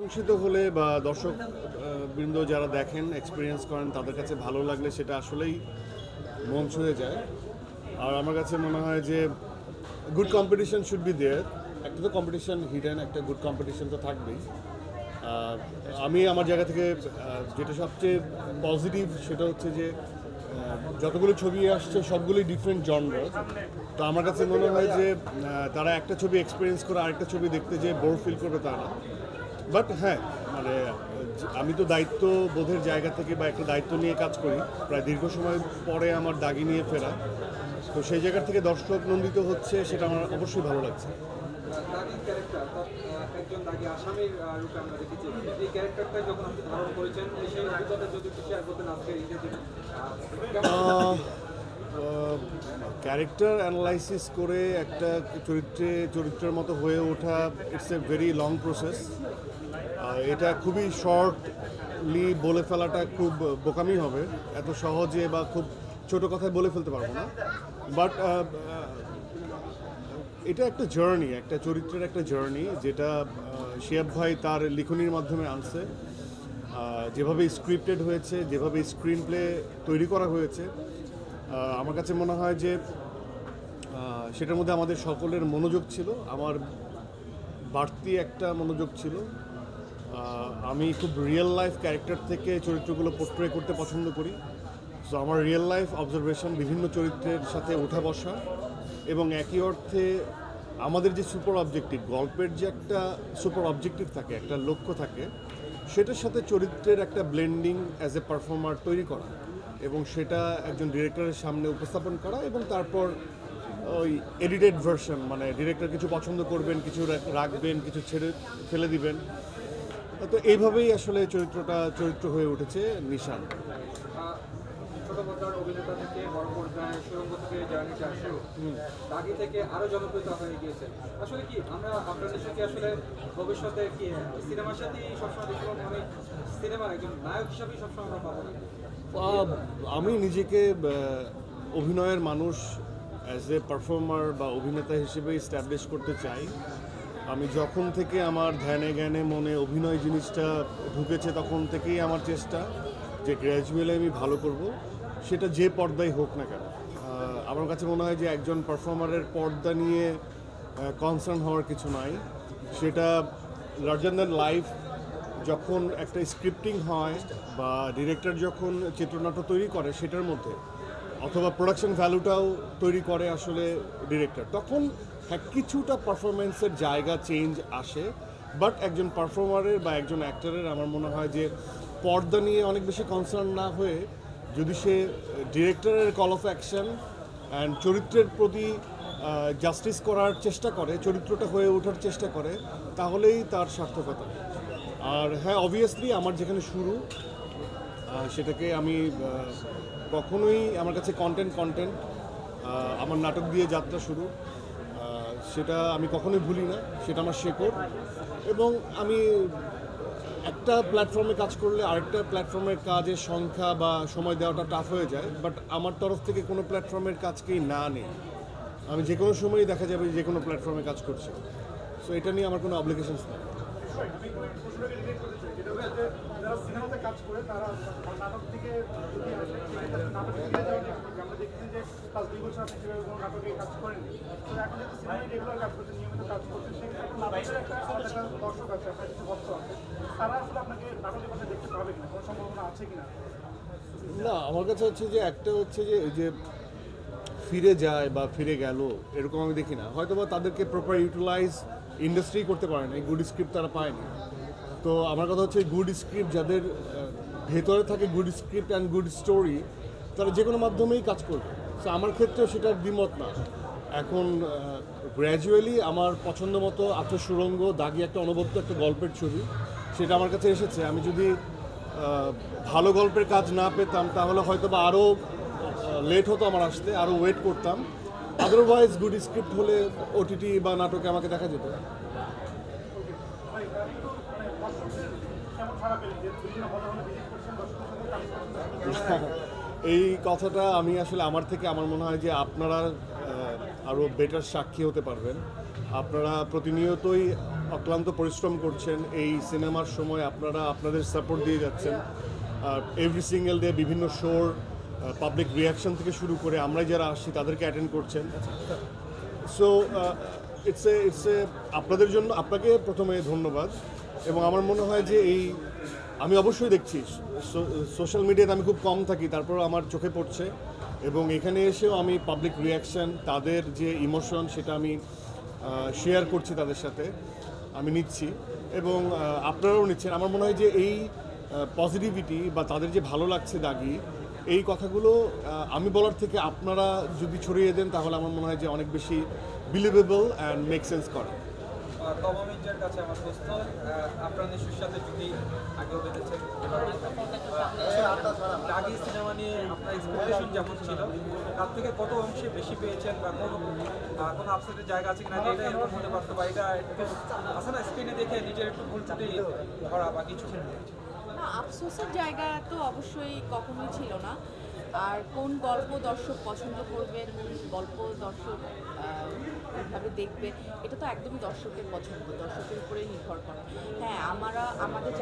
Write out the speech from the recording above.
প্রশংসিত হলে বা দর্শক বৃন্দ যারা দেখেন এক্সপিরিয়েন্স করেন, তাদের কাছে ভালো লাগলে সেটা আসলেই মন ছুঁয়ে যায়। আর আমার কাছে মনে হয় যে good competition should be there একটা তো কম্পিটিশন হিডেন একটা গুড কম্পিটিশন তো থাকবেই। আমি আমার জায়গা থেকে যেটা সবচেয়ে পজিটিভ সেটা হচ্ছে যে যতগুলো ছবি আসছে সবগুলোই ডিফারেন্ট জনর তো আমার কাছে মনে হয় যে তারা একটা ছবি এক্সপিরিয়েন্স করে আরেকটা ছবি দেখতে যে বোর ফিল করবে তা না। বাট হ্যাঁ মানে আমি তো দায়িত্ব বোধের জায়গা থেকে বা একটা দায়িত্ব নিয়ে কাজ করি। প্রায় দীর্ঘ সময় পরে আমার দাগি নিয়ে ফেরা। তো সেই জায়গা থেকে দর্শক নন্দিত হচ্ছে সেটা আমার অবশ্যই ভালো লাগছে। ক্যারেক্টার অ্যানালাইসিস করে একটা চরিত্রে চরিত্রের মতো হয়ে ওঠা it's a very long process এটা খুবই শর্টলি বলে ফেলাটা খুব বোকামি হবে। এত সহজে বা খুব ছোট কথায় বলে ফেলতে পারব না। বাট এটা একটা জার্নি একটা চরিত্রের একটা জার্নি যেটা শিয়াব ভাই তার লিখনির মাধ্যমে আনছে। যেভাবে স্ক্রিপ্টেড হয়েছে, যেভাবে স্ক্রিন প্লে তৈরি করা হয়েছে আমার কাছে মনে হয় যে সেটার মধ্যে আমাদের সকলের মনোযোগ ছিল। আমার বাড়তি একটা মনোযোগ ছিল। আমি খুব রিয়েল লাইফ ক্যারেক্টার থেকে চরিত্রগুলো পোর্ট্রে করতে পছন্দ করি। সো আমার রিয়েল লাইফ অবজারভেশন বিভিন্ন চরিত্রের সাথে ওঠা বসা এবং একই অর্থে আমাদের যে সুপার অবজেক্টিভ গল্পের যে একটা সুপার অবজেক্টিভ থাকে, একটা লক্ষ্য থাকে, সেটার সাথে চরিত্রের একটা ব্লেন্ডিং অ্যাজ এ পারফর্মার তৈরি করা এবং সেটা একজন ডিরেক্টরের সামনে উপস্থাপন করা এবং তারপর ওই এডিটেড ভার্সন মানে ডিরেক্টর কিছু পছন্দ করবেন, কিছু রাখবেন, কিছু ছেড়ে, ফেলে দিবেন। তো এইভাবেই আসলে চরিত্রটা চরিত্র হয়ে উঠেছে নিশান। অভিনেতা থেকে বড় পর্দায় সুরঙ্গ থেকে জার্নিটা শুরু দাগি থেকে আরও জনপ্রিয়তা হয়ে গিয়েছে আসলে কি আমরা আপনাদের সাথে আসলে ভবিষ্যতে কি সিনেমার সাথেই সবসময় দেখব সিনেমার একজন নায়ক হিসাবেই সবসময় আমরা পাবো আমি নিজেকে অভিনয়ের মানুষ অ্যাজ এ পারফর্মার বা অভিনেতা হিসেবে স্ট্যাবলিশ করতে চাই। আমি যখন থেকে আমার ধ্যানে জ্ঞানে মনে অভিনয় জিনিসটা ঢুকেছে তখন থেকেই আমার চেষ্টা যে গ্র্যাজুয়ালি আমি ভালো করব, সেটা যে পর্দাই হোক না কেন। আমার কাছে মনে হয় যে একজন পারফর্মারের পর্দা নিয়ে কনসার্ন হওয়ার কিছু নাই। সেটা লার্জার দ্যান লাইফ যখন একটা স্ক্রিপ্টিং হয় বা ডিরেক্টর যখন চিত্রনাট্য তৈরি করে সেটার মধ্যে, অথবা প্রোডাকশন ভ্যালুটাও তৈরি করে আসলে ডিরেক্টর তখন হ্যাঁ কিছুটা পারফরমেন্সের জায়গা চেঞ্জ আসে বাট একজন পারফর্মারের বা একজন অ্যাক্টরের আমার মনে হয় যে পর্দা নিয়ে অনেক বেশি কনসার্ন না হয়ে যদি সে ডিরেক্টরের কল অফ অ্যাকশন অ্যান্ড চরিত্রের প্রতি জাস্টিস করার চেষ্টা করে, চরিত্রটা হয়ে ওঠার চেষ্টা করে, তাহলেই তার সার্থকতা। আর হ্যাঁ অবভিয়াসলি আমার যেখানে শুরু সেটাকে আমি কখনোই আমার কাছে কন্টেন্ট কন্টেন্ট আমার নাটক দিয়ে যাত্রা শুরু। সেটা আমি কখনোই ভুলি না, সেটা আমার শেকড়। এবং আমি একটা প্ল্যাটফর্মে কাজ করলে আরেকটা প্ল্যাটফর্মের কাজের সংখ্যা বা সময় দেওয়াটা টাফ হয়ে যায় বাট আমার তরফ থেকে কোনো প্ল্যাটফর্মের কাজকেই না নেই। আমি যে কোনো সময়ই দেখা যাবে যে কোনো প্ল্যাটফর্মে কাজ করছি। সো এটা নিয়ে আমার কোনো অব্লিগেশনস নেই। কাজ করে তারা নাটক থেকে না, আমার কাছে হচ্ছে যে একটা হচ্ছে যে যে ফিরে যায় বা ফিরে গেল, এরকম আমি দেখি না। হয়তো বা তাদেরকে প্রপার ইউটিলাইজ ইন্ডাস্ট্রি করতে পারে না গুড স্ক্রিপ্ট তারা পায়নি তো আমার কথা হচ্ছে গুড স্ক্রিপ্ট যাদের ভেতরে থাকে good script and good story তারা যে কোনো মাধ্যমেই কাজ করবে। তো আমার ক্ষেত্রেও সেটার দ্বিমত না। এখন গ্র্যাজুয়ালি আমার পছন্দ মতো আত্মসুরঙ্গ দাগি একটা অনবদ্য একটা গল্পের ছবি, সেটা আমার কাছে এসেছে। আমি যদি ভালো গল্পের কাজ না পেতাম, তাহলে হয়তো বা আরও লেট হতো আমার আসতে আরও ওয়েট করতাম। আদারওয়াইজ গুড স্ক্রিপ্ট হলে ওটিটি বা নাটকে আমাকে দেখা যেত। এই কথাটা আমি আসলে আমার থেকে, আমার মনে হয় যে আপনারা আরও বেটার সাক্ষী হতে পারবেন। আপনারা প্রতিনিয়তই অক্লান্ত পরিশ্রম করছেন, এই সিনেমার সময় আপনারা আপনাদের সাপোর্ট দিয়ে যাচ্ছেন। এভরি সিঙ্গেল ডে বিভিন্ন শোর পাবলিক রিয়াকশন থেকে শুরু করে আমরাই যারা আসছি তাদেরকে অ্যাটেন্ড করছেন। So it's a it's a আপনাদের জন্য, আপনাকে প্রথমে ধন্যবাদ। এবং আমার মনে হয় যে এই, আমি অবশ্যই দেখছি। সোশ্যাল মিডিয়াতে আমি খুব কম থাকি তারপর আমার চোখে পড়ছে। এবং এখানে এসেও আমি পাবলিক রিয়াকশন তাদের যে ইমোশন সেটা আমি শেয়ার করছি তাদের সাথে, আমি নিচ্ছি। এবং আপনারাও নিচ্ছেন। আমার মনে হয় যে এই পজিটিভিটি বা তাদের যে ভালো লাগছে দাগি, এই কথাগুলো আমি বলার থেকে আপনারা যদি ছড়িয়ে দেন তাহলে আমার মনে হয় যে অনেক বেশি বিলিভেবল অ্যান্ড মেক সেন্স করে। তমা মির্জার কাছে আমার আহ, আপনার সাথে যদি আগেও পেতেছেন দাগি সিনেমা নিয়ে আপনার এক্সপেকটেশন যেমন ছিল তার থেকে কত অংশে বেশি পেয়েছেন বা কোনো কোনো আপসেটের জায়গা আছে কিনা এটা এরকম হতে পারতো বা এটা একটু আছে না স্ক্রিনে দেখে নিজের একটু ভুল ছুটি ধরা বা কিছু। আফসোসের জায়গা তো অবশ্যই কখনোই ছিল না। আর কোন গল্প দর্শক পছন্দ করবে কোন গল্প দর্শক ওইভাবে দেখবে, এটা তো একদমই দর্শকের পছন্দ, দর্শকের উপরে নির্ভর করে। হ্যাঁ আমরা, আমাদের